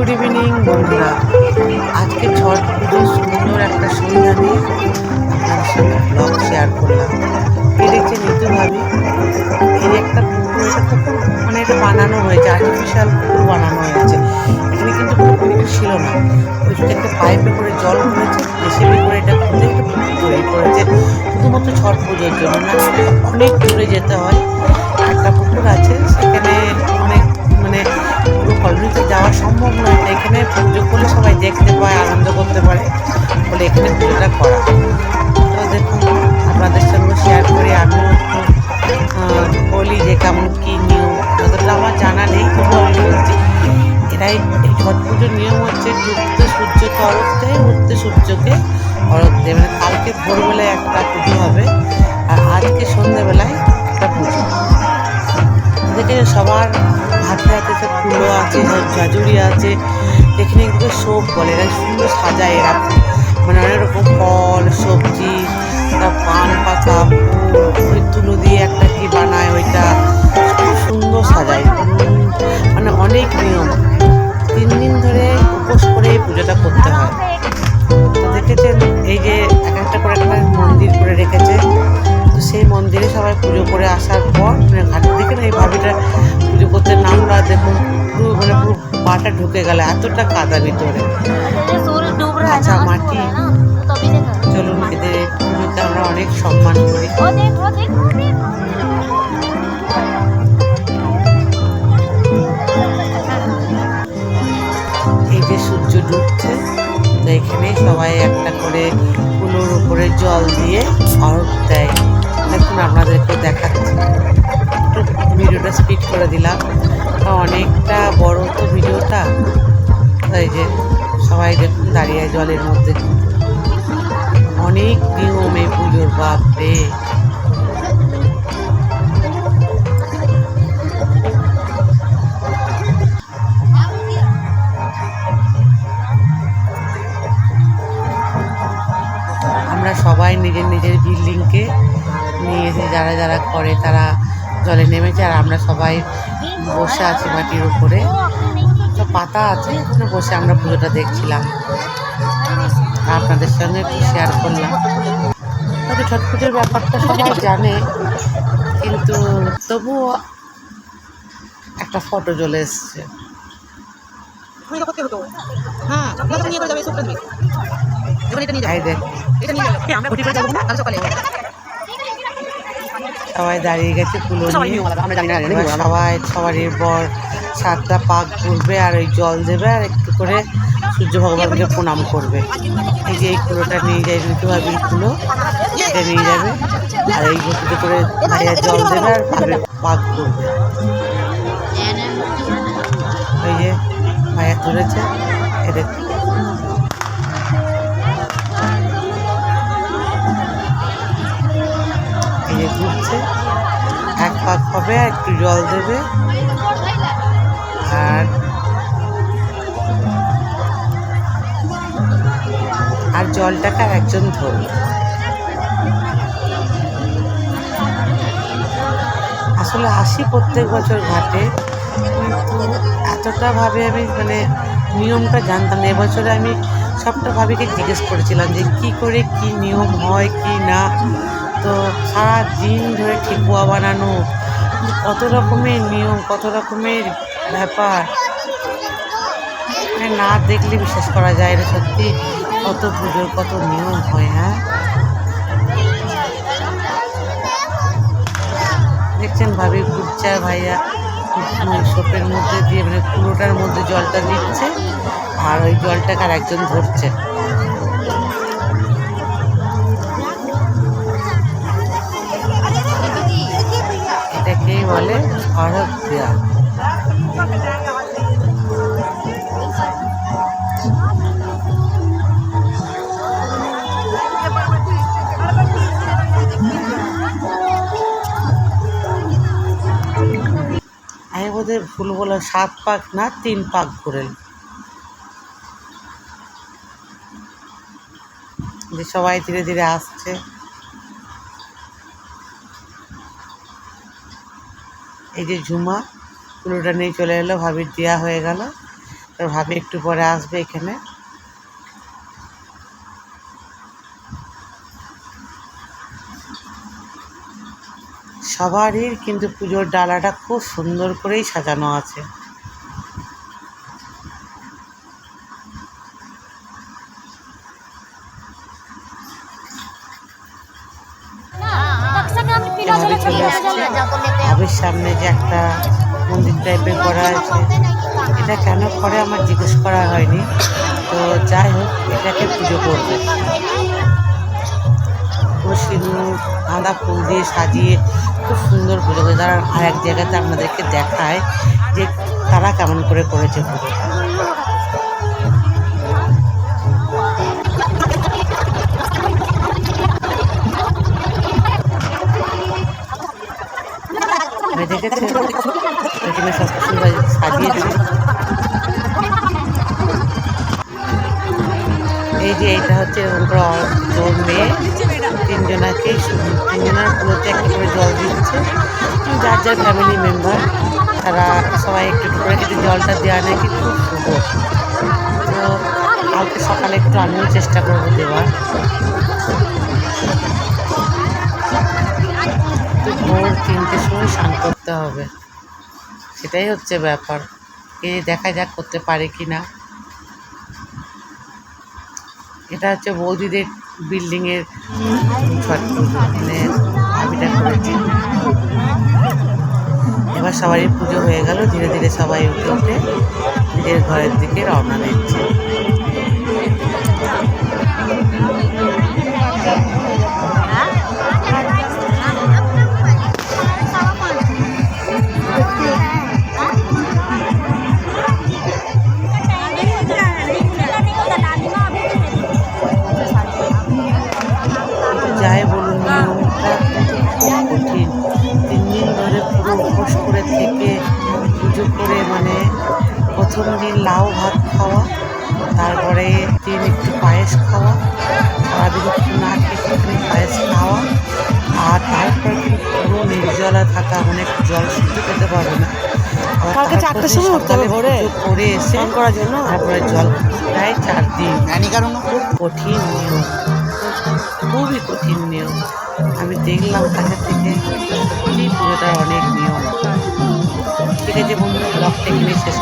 Good evening বন্ধুরা। আজকে ছট পুজোর সুন্দর একটা সন্ধ্যা নিয়ে আপনার সঙ্গে ব্লগ শেয়ার করলাম। এই দেখছে নিতু ভাবি। এই একটা পুকুর এটা মানে এটা বানানো হয়েছে আর্টিফিশিয়াল পুকুর বানানো হয়েছে। এখানে কিন্তু পুকুর ছিল না। ওই যে একটা পাইপে করে জল ভরেছে জেসিবি করে এটা খুলে একটা পুকুর তৈরি করেছে। শুধুমাত্র ছট পুজোর জন্য না, অনেক দূরে যেতে হয়। একটা পুকুর আছে, সেখানে করলে সবাই দেখতে পায়, আনন্দ করতে পারে। বলে এখানে পুজোটা করা। তো দেখুন, আপনাদের সঙ্গে শেয়ার করি আমিও বলি যে কেমন কী নিয়ম। যতটা আমার জানা নেই তবু আমি বলছি এরাই এই ছট পুজোর নিয়ম হচ্ছে ডুবতে সূর্যকে অরব দেয়, উঠতে সূর্যকে অরব দেয়। মানে কালকে ভোরবেলায় একটা পুজো ঝাঁঝুরি আছে। এখানে এগুলো সব বলে, এরা সুন্দর সাজায় এরা। মানে অনেক রকম ফল, সবজি পান পাতা, ফুল তুলো দিয়ে একটা কি বানায় ওইটা। খুব সুন্দর সাজায়। মানে অনেক নিয়ম। তিন দিন ধরে উপোস করে এই পুজোটা করতে হয়। দেখেছেন? এই যে এক একটা করে একটা মন্দির করে রেখেছে। তো সেই মন্দিরে সবাই পুজো করে আসার পর মানে ঘাটের দিকে না, এই ভাবিটা পুজো করতে নামলো দেখুন পুরো মানে পুরো পাটা ঢুকে গেল এতটা কাদা ভিতরে। কাঁচা মাটি। চলুন এদের পুজোতে আমরা অনেক সম্মান করি। এই যে সূর্য ডুবছে তো এখানে সবাই একটা করে কুলোর উপরে জল দিয়ে অর্ঘ দেয়। দেখুন আপনাদেরকে দেখাচ্ছি। একটু ভিডিওটা স্পিড করে দিলাম। অনেকটা বড় তো ভিডিওটা। এই যে সবাই দেখুন দাঁড়িয়ে জলের মধ্যে। অনেক নিয়ম পুজোর বাপরে আমরা সবাই নিজের নিজের বিল্ডিংকে নিয়ে এসে যারা যারা করে তারা জলে নেমেছে আর আমরা সবাই বসে আছি মাটির উপরে। তো পাতা আছে ওখানে বসে আমরা পুজোটা দেখছিলাম। আপনাদের সঙ্গে একটু শেয়ার করলাম। হয়তো ছট পুজোর ব্যাপারটা সবাই জানে কিন্তু তবুও একটা ফটো চলে এসছে। হ্যাঁ নিয়ে যাবে এটা নিয়ে যাবে এটা নিয়ে যাবে হ্যাঁ, আমরা যাব না। কাল সকালে। সবাই দাঁড়িয়ে গেছে কুলো সবাই সবারই পর সাতটা পাক ঘুরবে আর ওই জল দেবে আর একটু করে সূর্য ভগবানকে প্রণাম করবে। এই যে এই কুলোটা নিয়ে যায় ঋতু ভাবির কুলো এটা নিয়ে যাবে। আর এই গতিতে করে ভাইয়া জল দেবে আর ভাবে পাক ঘুরবে ওই যে ভাইয়া ধরেছে এদের ঘুরছে এক পাক হবে, একটু জল দেবে। আর আর জলটাকে আর একজন ধরবে। আসলে আসি প্রত্যেক বছর ঘাটে, কিন্তু এতটা ভাবে আমি মানে নিয়মটা জানতাম না। এবছরে আমি সবটা ভাবিকে জিজ্ঞেস করেছিলাম যে কি করে কি নিয়ম হয়, কি না। তো সারা দিন ধরে ঠেকুয়া বানানো, কত রকমের নিয়ম, কত রকমের ব্যাপার। মানে না দেখলে বিশ্বাস করা যায় না সত্যি, কত পুজোর কত নিয়ম হয় হ্যাঁ? দেখছেন ভাবি আর ভাইয়া সোপের মধ্যে দিয়ে মানে কুলোটার মধ্যে জলটা দিচ্ছে আর ওই জলটাকে আর একজন ধরছে। বলে দেওয়া আমি বোধহয় ভুল বললাম, সাত পাক না, তিন পাক ঘুরেন যে সবাই ধীরে ধীরে আসছে। এই যে ঝুমা, কুলোটা নিয়ে চলে এলো, ভাবির দেওয়া হয়ে গেল। তো ভাবি একটু পরে আসবে এখানে। সবারই কিন্তু পুজোর ডালাটা খুব সুন্দর করেই সাজানো আছে। চলে আসছে সামনে যে একটা মন্দির টাইপের করা আছে এটা কেন করে আমার জিজ্ঞেস করা হয়নি। তো যাই হোক, এটাকে পুজো করবে। সিঁদুর, গাঁদা ফুল দিয়ে সাজিয়ে খুব সুন্দর পুজো করে। তারা আর এক জায়গাতে আপনাদেরকে দেখায় যে তারা কেমন করে করেছে পুজোটা। দেখেছি এখানে সব সুন্দর সাজিয়েছে এই যে এইটা হচ্ছে ওর মেয়ে। তিনজনাকেই তিনজনের পুরোতে একটা করে জল দিচ্ছে। যার যার ফ্যামিলি মেম্বার তারা সবাই একটু একটু করে কিন্তু জলটা দেওয়া নাকি খুব শুভ তো কালকে সকালে একটু আমিও চেষ্টা করব দেওয়ার। ভোর তিনটের সময় স্নান করতে হবে। সেটাই হচ্ছে ব্যাপার। এ দেখা যাক করতে পারে কি না। এটা হচ্ছে বৌদিদের বিল্ডিংয়ের ছট মানে আমিটা করেছি। এবার সবারই পুজো হয়ে গেল। ধীরে ধীরে সবাই উঠে উঠে নিজের ঘরের দিকে রওনা দিচ্ছে। দিন লাউ ভাত খাওয়া তারপরে দিন একটু পায়েস খাওয়া সারাদিন একটু না খেয়ে একটু পায়েস খাওয়া আর তারপরে পুরো নির্জলা থাকা মানে একটু জল শুদ্ধ খেতে পারবে না। কালকে চারটের সময় উঠতে হবে ভোরে। করে এসে করার জন্য? তারপরে জল প্রায় চার দিন। খুব কঠিন নিয়ম। খুবই কঠিন নিয়ম। আমি দেখলাম কাছে থেকে পুজোটার অনেক নিয়ম। ঠিক আছে বন্ধুরা ব্লগটা এখানে শেষ